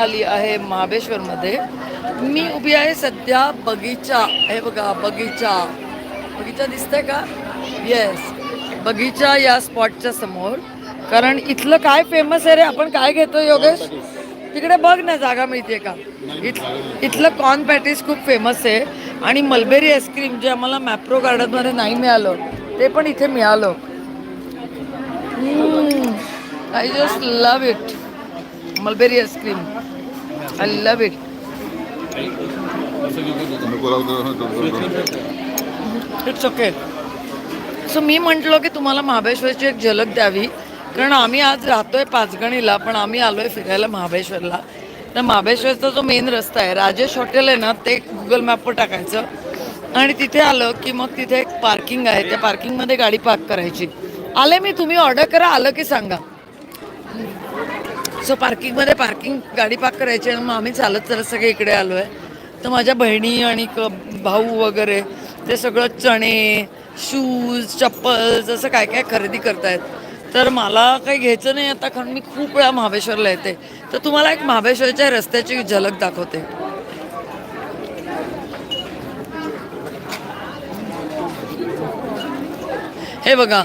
आली आहे महाबळेश्वरमध्ये. मी उभी आहे सध्या बगीचा. हे बघा बगीचा. बगीचा दिसतंय का? येस बगीचा या स्पॉटच्या समोर. कारण इथलं काय फेमस आहे रे? आपण काय घेतो योगेश? तिकडे बघ ना जागा मिळते का? इथ इथलं कॉर्न पॅटीस खूप फेमस आहे. आणि मलबेरी आईस्क्रीम जे आम्हाला मॅप्रो गार्डनमध्ये नाही मिळालं ते पण इथे मिळालं. I just love it mulberry ice cream I love it it's okay so मी म्हटलं की तुम्हाला महाबळेश्वरची एक झलक द्यावी. कारण आम्ही आज राहतोय पाचगणीला पण आम्ही आलोय फिरायला महाबळेश्वरला. तर महाबळेश्वरचा जो मेन रस्ता आहे राजेश हॉटेल आहे ना ते गुगल मॅपवर टाकायचं. आणि तिथे आलं की मग तिथे एक पार्किंग आहे. त्या पार्किंगमध्ये गाडी पार्क करायची. आले मी तुम्ही ऑर्डर करा आलं की सांगा. सो पार्किंगमध्ये पार्किंग गाडी पार्क करायची आणि मग आम्ही चालत चालत सगळे इकडे आलो आहे तर माझ्या बहिणी आणि क भाऊ वगैरे ते सगळं चणे शूज चप्पल जसं काय काय खरेदी करतायत. तर मला काही घ्यायचं नाही आता कारण मी खूप वेळा महाबळेश्वरला येते. तर तुम्हाला एक महाबळेश्वरच्या रस्त्याची झलक दाखवते. हे बघा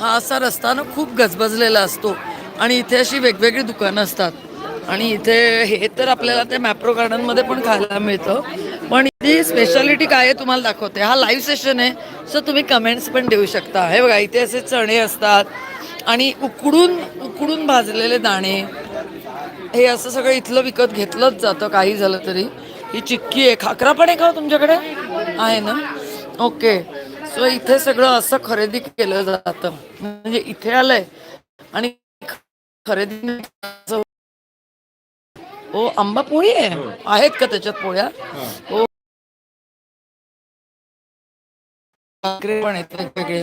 हा असा रस्ता ना खूप गजबजलेला असतो. आणि इथे अशी वेगवेगळी दुकानं असतात. आणि इथे हे तर आपल्याला ते मॅप्रो गार्डनमध्ये पण खायला मिळतं. पण इथे स्पेशालिटी काय आहे तुम्हाला दाखवते. हा लाईव्ह सेशन आहे. सो तुम्ही कमेंट्स पण देऊ शकता. हे बघा इथे असे चणे असतात. आणि उकडून उकडून भाजलेले दाणे. हे असं सगळं इथलं विकत घेतलंच जातं. काही झालं तरी. ही चिक्की आहे खाकरा पण आहे का तुमच्याकडे? आहे ना? ओके सो इथे सगळं असं खरेदी केलं जातं. म्हणजे इथे आलंय. आणि खरेदी हो आंबा पोळी आहे. आहेत का त्याच्यात पोळ्या? हो. पण आहेत वेगवेगळे.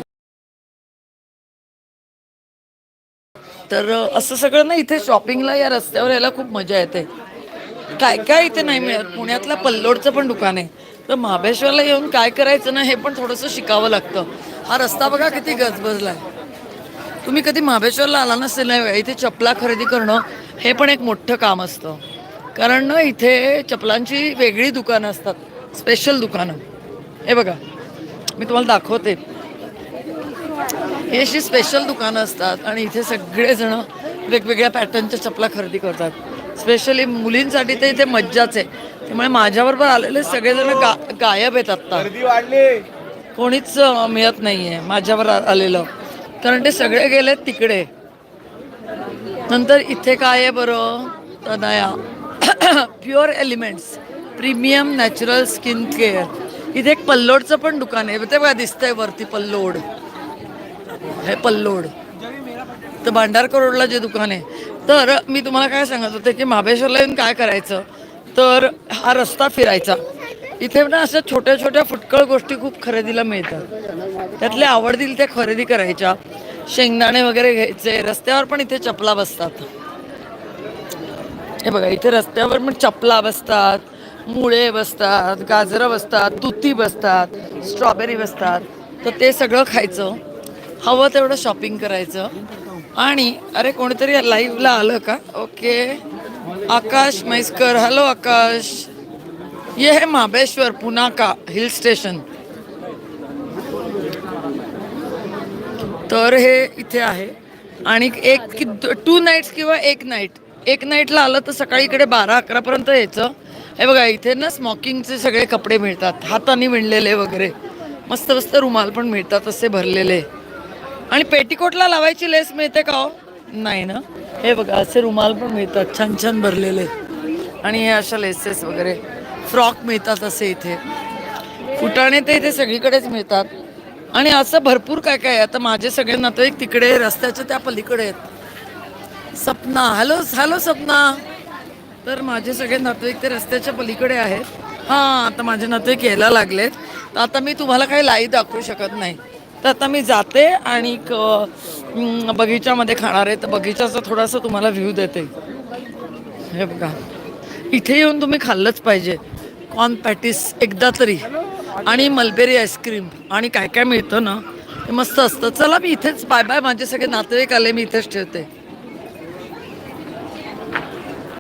तर असं सगळं ना इथे शॉपिंगला या रस्त्यावर यायला खूप मजा येते. काय काय इथे नाही मिळत. पुण्यातल्या पल्लोडचं पण दुकान आहे. तर महाबळेश्वरला येऊन काय करायचं ना हे पण थोडंसं शिकावं लागतं. हा रस्ता बघा किती गजबजलाय. तुम्ही कधी महाबळेश्वरला आला नसेल ना इथे चपला खरेदी करणं हे पण एक मोठं काम असतं. कारण ना इथे चपलांची वेगळी दुकानं असतात स्पेशल दुकानं. हे बघा मी तुम्हाला दाखवते. ही अशी स्पेशल दुकानं असतात आणि इथे सगळेजण वेगवेगळ्या पॅटर्नच्या चपला खरेदी करतात. स्पेशली मुलींसाठी तर इथे मज्जाच आहे. त्यामुळे माझ्याबरोबर आलेले सगळेजण गा गायब आहेत आत्ता. कोणीच मिळत नाही आहे माझ्यावर आलेलं. कारण ते सगळे गेलेत तिकडे. नंतर इथे काय आहे बरं? Tanaya pure elements premium natural skin care इथे एक पल्लोडचं पण दुकान आहे. ते बघा दिसतंय वरती पल्लोड. हे पल्लोड. तर भांडारकर रोडला जे दुकान आहे. तर मी तुम्हाला काय सांगत होते की महाबळेश्वरला येऊन काय करायचं? तर हा रस्ता फिरायचा. इथे ना अशा छोट्या छोट्या फुटकळ गोष्टी खूप खरेदीला मिळतात. त्यातल्या आवडतील त्या खरेदी करायच्या. शेंगदाणे वगैरे घ्यायचे रस्त्यावर पण इथे चपला बसतात. हे बघा इथे रस्त्यावर पण चपला बसतात मुळे बसतात गाजरं बसतात तुती बसतात स्ट्रॉबेरी बसतात. तर ते सगळं खायचं. हवं तेवढं शॉपिंग करायचं. आणि अरे कोणीतरी लाईव्हला आलं का? Okay Aakash Mhaiskar hello Aakash. ये है महाबेश्वर पुना का हिल स्टेशन। तर हे इथे आहे. आणि एक कि टू नाईट्स किंवा एक नाईट एक नाईटला आलं तर सकाळी इकडे बारा अकरापर्यंत यायचं. हे बघा इथे ना स्मॉकिंगचे सगळे कपडे मिळतात. हाताने विणलेले वगैरे. मस्त मस्त रुमाल पण मिळतात असे भरलेले. आणि पेटीकोटला लावायची लेस मिळते का हो? नाही ना. हे बघा असे रुमाल पण मिळतात छान छान भरलेले. आणि हे अशा लेसेस वगैरे. फ्रॉक मिळतात असे इथे. फुटाणे ते इथे सगळीकडेच मिळतात. आणि असं भरपूर काय काय आहे. आता माझे सगळे नातेवाईक तिकडे रस्त्याच्या त्या पलीकडे आहेत. सपना. Hello hello Sapna. तर माझे सगळे नातेवाईक ते रस्त्याच्या पलीकडे आहेत. हां आता माझे नातेवाईक यायला लागलेत. तर आता मी तुम्हाला काही लाई दाखवू शकत नाही. तर आता मी जाते आणि बगीचामध्ये बगीच्यामध्ये खाणार आहे. तर बगीचाचा थोडासा तुम्हाला व्ह्यू देते. हे बघा. इथे येऊन तुम्ही खाल्लंच पाहिजे. कॉर्न पॅटीस एकदा तरी. आणि मलबेरी आईस्क्रीम. आणि काय काय मिळतं ना? हे मस्त असतं. चला मी इथेच. Bye bye. माझे सगळे नातेवाईक आले मी इथेच ठेवते.